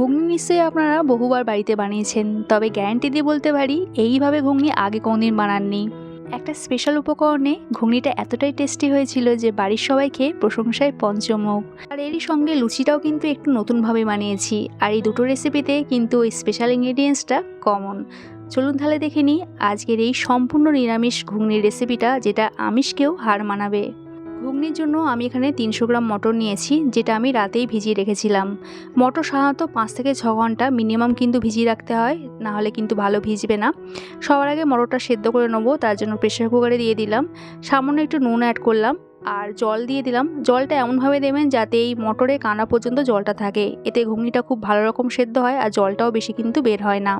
ঘুগনি নিশ্চয়ই আপনারা বহুবার বাড়িতে বানিয়েছেন, তবে গ্যারান্টি দিয়ে বলতে পারি, এইভাবে ঘুগনি আগে কোনোদিন বানাননি। একটা স্পেশাল উপকরণে ঘুগনিটা এতটাই টেস্টি হয়েছিল যে বাড়ির সবাই খেয়ে প্রশংসায় পঞ্চমুখ। আর এরই সঙ্গে লুচিটাও কিন্তু একটু নতুনভাবে বানিয়েছি, আর এই দুটো রেসিপিতে কিন্তু ওই স্পেশাল ইনগ্রেডিয়েন্টসটা কমন চলুন তাহলে দেখে নিই, আজকের এই সম্পূর্ণ নিরামিষ ঘুগনির রেসিপিটা যেটা আমিষকেও হার মানাবে। ঘুগনির জন্য আমি এখানে তিনশো গ্রাম মটর নিয়েছি, যেটা আমি রাতেই ভিজিয়ে রেখেছিলাম। মটর সাধারণত পাঁচ থেকে ছ ঘণ্টা মিনিমাম কিন্তু ভিজিয়ে রাখতে হয়, না হলে কিন্তু ভালো ভিজবে না। সবার আগে মটরটা সেদ্ধ করে নেব, তার জন্য প্রেশার কুকারে দিয়ে দিলাম। সামান্য একটু নুন অ্যাড করলাম। আর জল দিয়ে দিলাম। জলটা এমনভাবে দেবেন যাতে এই মটরে কানা পর্যন্ত জলটা থাকে। এতে ঘুগনিটা খুব ভালো রকম সেদ্ধ হয় আর জলটাও বেশি কিন্তু বের হয় না।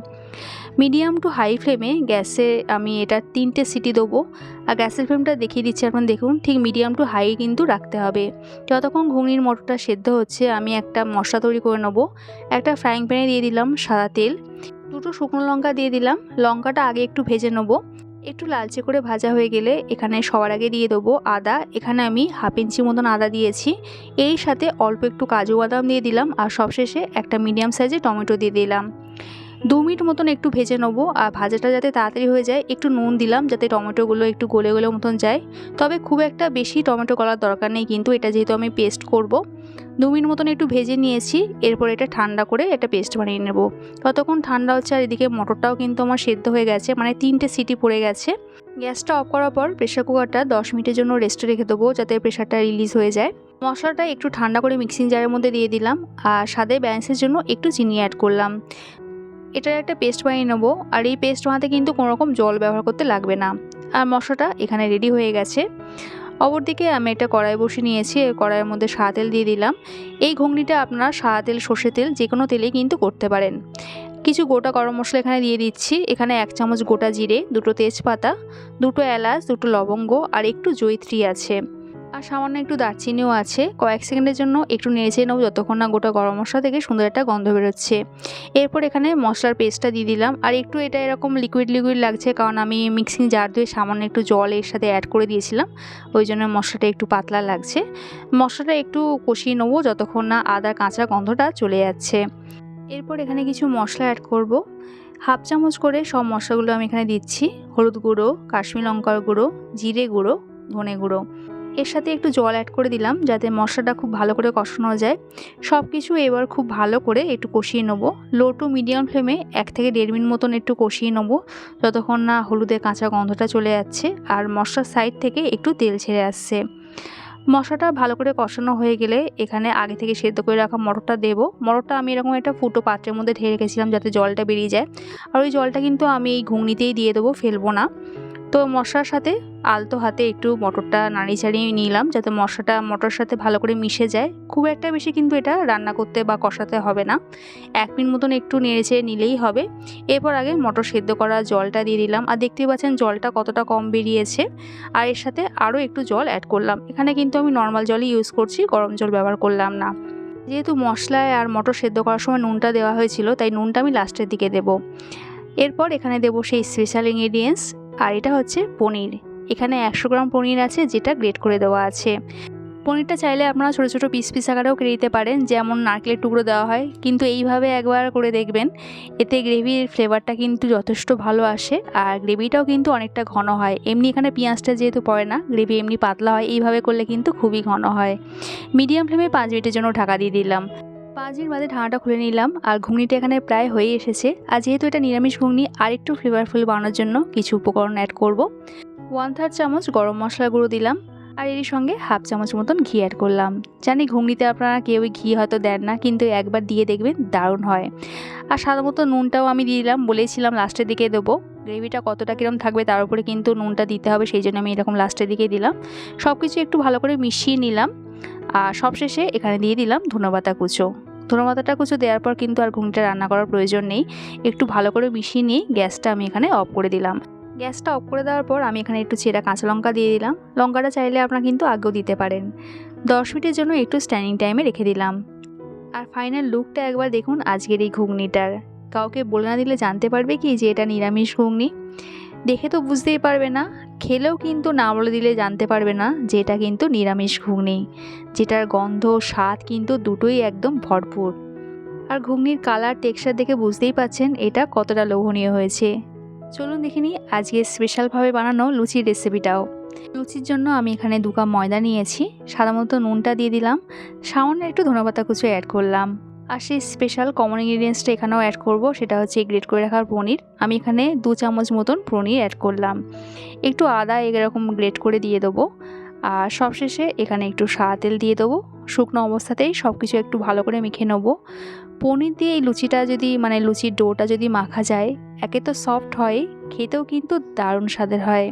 মিডিয়াম টু হাই ফ্লেমে গ্যাসে আমি এটা তিনটে সিটি দেবো। আর গ্যাসের ফ্লেমটা দেখিয়ে দিচ্ছি আপনার দেখুন, ঠিক মিডিয়াম টু হাই কিন্তু রাখতে হবে। যতক্ষণ ঘুগনির মটরটা সেদ্ধ হচ্ছে, আমি একটা মশলা তৈরি করে নেব। একটা ফ্রাইং প্যানে দিয়ে দিলাম সাদা তেল। দুটো শুকনো লঙ্কা দিয়ে দিলাম। লঙ্কাটা আগে একটু ভেজে নেব। একটু লালচে করে ভাজা হয়ে গেলে এখানে সবার আগে দিয়ে দেবো আদা। এখানে আমি হাফ ইঞ্চি মতন আদা দিয়েছি। এই সাথে অল্প একটু কাজু বাদাম দিয়ে দিলাম আর সবশেষে একটা মিডিয়াম সাইজে টমেটো দিয়ে দিলাম। দু মিনিট মতন একটু ভেজে নেব, আর ভাজাটা যাতে তাড়াতাড়ি হয়ে যায়, একটু নুন দিলাম যাতে টমেটোগুলো একটু গলে গলে মতন যায়। তবে খুব একটা বেশি টমেটো গলার দরকার নেই, কিন্তু এটা যেহেতু আমি পেস্ট করব, দু মিনিট মতন একটু ভেজে নিয়েছি, এরপর এটা ঠান্ডা করে এটা পেস্ট বানিয়ে নেব। ততক্ষণ ঠান্ডা হচ্ছে, আর এদিকে মটরটাও কিন্তু আমার সেদ্ধ হয়ে গেছে মানে তিনটে সিটি পড়ে গেছে। গ্যাসটা অফ করার পর প্রেশার কুকারটা দশ মিনিটের জন্য রেস্টে রেখে দেবো, যাতে প্রেশারটা রিলিজ হয়ে যায়। মশলাটা একটু ঠান্ডা করে মিক্সিং জারের মধ্যে দিয়ে দিলাম, আর স্বাদে ব্যালেন্সের জন্য একটু চিনি অ্যাড করলাম। এটার একটা পেস্ট বানিয়ে নেব। আর এই পেস্ট বানাতে কিন্তু কোনো রকম জল ব্যবহার করতে লাগবে না। আর মশলাটা এখানে রেডি হয়ে গেছে। অপরদিকে আমি একটা কড়াই বসে নিয়েছি। কড়াইয়ের মধ্যে সাদা তেল দিয়ে দিলাম। এই ঘুগনিটা আপনারা সাদা তেল সর্ষে তেল যে কোনো তেলেই কিন্তু করতে পারেন। কিছু গোটা গরম মশলা এখানে দিয়ে দিচ্ছি। এখানে এক চামচ গোটা জিরে, দুটো তেজপাতা, দুটো এলাচ, দুটো লবঙ্গ আর একটু জৈত্রী আছে। আর সামান্য একটু দারচিনিও আছে। কয়েক সেকেন্ডের জন্য একটু নেড়েছে নেব যতক্ষণ না গোটা গরম মশলা থেকে সুন্দর একটা গন্ধ বেরোচ্ছে। এরপর এখানে মশলার পেস্টটা দিয়ে দিলাম। আর একটু এটা এরকম লিকুইড লিকুইড লাগছে কারণ আমি মিক্সিং জার ধুয়ে সামান্য একটু জল এর সাথে অ্যাড করে দিয়েছিলাম। ওই জন্য মশলাটা একটু পাতলা লাগছে। মশলাটা একটু কষিয়ে নেব যতক্ষণ না আদা, কাঁচা গন্ধটা চলে যাচ্ছে। এরপর এখানে কিছু মশলা অ্যাড করব। হাফ চামচ করে সব মশলাগুলো আমি এখানে দিচ্ছি। হলুদ গুঁড়ো, কাশ্মীর লঙ্কার গুঁড়ো, জিরে গুঁড়ো, ধনে গুঁড়ো। এর সাথে একটু জল অ্যাড করে দিলাম যাতে মশলাটা খুব ভালো করে কষানো যায়। সব কিছু এবার খুব ভালো করে একটু কষিয়ে নেব। লো টু মিডিয়াম ফ্লেমে এক থেকে দেড় মিনিট মতন একটু কষিয়ে নেব। যতক্ষণ না হলুদের কাঁচা গন্ধটা চলে যাচ্ছে আর মশলার সাইড থেকে একটু তেল ছেড়ে আসছে। মশলাটা ভালো করে কষানো হয়ে গেলে এখানে আগে থেকে সেদ্ধ করে রাখা মটরটা দেবো। মটরটা আমি এরকম একটা ফুটো পাত্রের মধ্যে ঢেলে রেখেছিলাম যাতে জলটা বেরিয়ে যায়। আর ওই জলটা কিন্তু আমি এই ঘুগনিতেই দিয়ে দেবো, ফেলব না। তো মশলার সাথে আলতো হাতে একটু মটরটা নাড়ি চাড়িয়ে নিলাম যাতে মশলাটা মটর সাথে ভালো করে মিশে যায়। খুব একটা বেশি কিন্তু এটা রান্না করতে বা কষাতে হবে না। এক মিনিট মতন একটু নেড়েছে নিলেই হবে। এরপর আগে মটর সেদ্ধ করা জলটা দিয়ে দিলাম। আর দেখতেই পাচ্ছেন জলটা কতটা কম বেরিয়েছে। আর এর সাথে আরও একটু জল অ্যাড করলাম। এখানে কিন্তু আমি নর্মাল জলই ইউজ করছি, গরম জল ব্যবহার করলাম না। যেহেতু মশলায় আর মটর সেদ্ধ করার সময় নুনটা দেওয়া হয়েছিল, তাই নুনটা আমি লাস্টের দিকে দেব। এরপর এখানে দেবো সেই স্পেশাল ইনগ্রিডিয়েন্টস আর এটা হচ্ছে পনির। এখানে একশো গ্রাম পনির আছে, যেটা গ্রেট করে দেওয়া আছে। পনিরটা চাইলে আপনারা ছোটো ছোটো পিস পিস আকারেও কেটে দিতে পারেন, যেমন নারকেলের টুকরো দেওয়া হয়। কিন্তু এইভাবে একবার করে দেখবেন, এতে গ্রেভির ফ্লেভারটা কিন্তু যথেষ্ট ভালো আসে আর গ্রেভিটাও কিন্তু অনেকটা ঘন হয়। এমনি এখানে পেঁয়াজটা যেহেতু পড়ে না, গ্রেভি এমনি পাতলা হয়, এইভাবে করলে কিন্তু খুবই ঘন হয়। মিডিয়াম ফ্লেমে পাঁচ মিনিটের জন্য ঢাকা দিয়ে দিলাম। পাঁচ মিনিট বাদে ঢাকাটা খুলে নিলাম, আর ঘুগনিটা এখানে প্রায় হয়ে এসেছে। আর যেহেতু এটা নিরামিষ ঘুগনি আর একটু ফ্লেভারফুল বানানোর জন্য কিছু উপকরণ অ্যাড করব। ওয়ান থার্ড চামচ গরম মশলা গুঁড়ো দিলাম, আর এর সঙ্গে হাফ চামচ মতন ঘি অ্যাড করলাম। জানি ঘুগনিতে আপনারা কেউই ঘি হয়তো দেন না, কিন্তু একবার দিয়ে দেখবেন দারুণ হয়। আর সাধারণত নুনটাও আমি দিয়ে দিলাম, বলেছিলাম লাস্টের দিকে দেবো। গ্রেভিটা কতটা কীরকম থাকবে তার উপরে কিন্তু নুনটা দিতে হবে, সেই জন্য আমি এরকম লাস্টের দিকে দিলাম। সব কিছু একটু ভালো করে মিশিয়ে নিলাম, আর সবশেষে এখানে দিয়ে দিলাম ধনেপাতা কুচো। ধনেপাতাটা কুচো দেওয়ার পর কিন্তু আর ঘুগনিটা রান্না করার প্রয়োজন নেই। একটু ভালো করে মিশিয়ে নিয়ে গ্যাসটা আমি এখানে অফ করে দিলাম। গ্যাসটা অফ করে দেওয়ার পর আমি এখানে একটু চেরা কাঁচা লঙ্কা দিয়ে দিলাম। লঙ্কাটা চাইলে আপনারা কিন্তু আগেও দিতে পারেন। দশ মিনিটের জন্য একটু স্ট্যান্ডিং টাইমে রেখে দিলাম। আর ফাইনাল লুকটা একবার দেখুন আজকের এই ঘুগনিটার। কাউকে বলে না দিলে জানতে পারবে কি যে এটা নিরামিষ ঘুগনি? দেখে তো বুঝতেই পারবে না। খেলেও কিন্তু না বলে দিলে জানতে পারবে না যে এটা কিন্তু নিরামিষ ঘুগনি, যেটার গন্ধ, স্বাদ কিন্তু দুটোই একদম ভরপুর। আর ঘুগনির কালার, টেক্সচার দেখে বুঝতেই পাচ্ছেন এটা কতটা লোভনীয় হয়েছে। চলুন দেখে নিই আজকে স্পেশালভাবে বানানো লুচির রেসিপিটাও। লুচির জন্য আমি এখানে দু কাপ ময়দা নিয়েছি, সাধারণত নুনটা দিয়ে দিলাম, সামান্য একটু ধনেপাতা কুচো অ্যাড করলাম। আর সেই স্পেশাল কমন ইনগ্রিডিয়েন্টসটা এখানেও অ্যাড করব, সেটা হচ্ছে গ্রেট করে রাখার পনির। আমি এখানে দু চামচ মতন পনির অ্যাড করলাম। একটু আদা এরকম গ্রেট করে দিয়ে দেবো, আর সবশেষে এখানে একটু সাদা তেল দিয়ে দেবো। শুকনো অবস্থাতেই সব কিছু একটু ভালো করে মেখে নেব। পনির দিয়ে এই লুচিটা যদি মানে লুচির ডোটা যদি মাখা যায়, একে তো সফট হয়, খেতেও কিন্তু দারুণ স্বাদের হয়।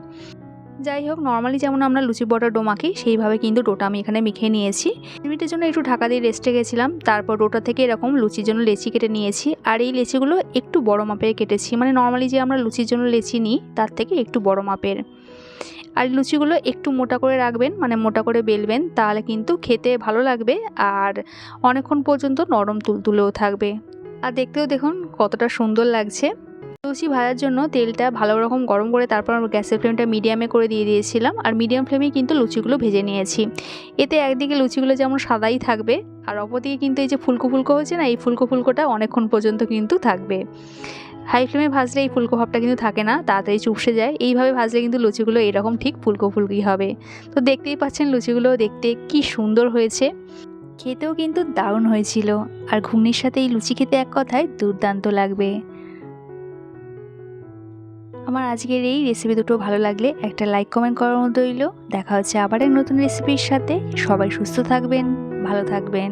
যাই হোক নর্মালি যেমন আমরা লুচি বটার ডো মাখি, সেইভাবে কিন্তু ডোটা আমি এখানে মেখে নিয়েছি। মিনিটের জন্য একটু ঢাকা দিয়ে রেস্টে গেছিলাম, তারপর ডোটা থেকে এরকম লুচির জন্য লেচি কেটে নিয়েছি। আর এই লেচিগুলো একটু বড় মাপের কেটেছি মানে নর্মালি যে আমরা লুচির জন্য লেচি নিই, তার থেকে একটু বড় মাপের। আর লুচিগুলো একটু মোটা করে রাখবেন মানে মোটা করে বেলবেন, তাহলে কিন্তু খেতে ভালো লাগবে আর অনেকক্ষণ পর্যন্ত নরম তুলতুলেও থাকবে। আর দেখতেও দেখুন কতটা সুন্দর লাগছে। লুচি ভাজার জন্য তেলটা ভালো রকম গরম করে তারপর গ্যাসের ফ্লেমটা মিডিয়ামে করে দিয়ে দিয়েছিলাম। আর মিডিয়াম ফ্লেমেই কিন্তু লুচিগুলো ভেজে নিয়েছি। এতে একদিকে লুচিগুলো যেমন সাদাই থাকবে, আর অপরদিকে কিন্তু এই যে ফুলকো ফুলকো হচ্ছে না, এই ফুলকো ফুলকোটা অনেকক্ষণ পর্যন্ত কিন্তু থাকবে। হাই ফ্লেমে ভাজলে এই ফুলকো ভাবটা কিন্তু থাকে না, তাড়াতাড়ি চুপসে যায়। এইভাবে ভাজলে কিন্তু লুচিগুলো এরকম ঠিক ফুলকো ফুলকি হবে। তো দেখতেই পাচ্ছেন লুচিগুলো দেখতে কি সুন্দর হয়েছে। খেতেও কিন্তু দারুণ হয়েছিল। আর ঘুগনির সাথে এই লুচি খেতে এক কথায় দুর্দান্ত লাগবে। আমার আজকের এই রেসিপি দুটো ভালো লাগলে একটা লাইক কমেন্ট করার মতো দেখা হচ্ছে আবার এক নতুন রেসিপির সাথে। সবাই সুস্থ থাকবেন, ভালো থাকবেন।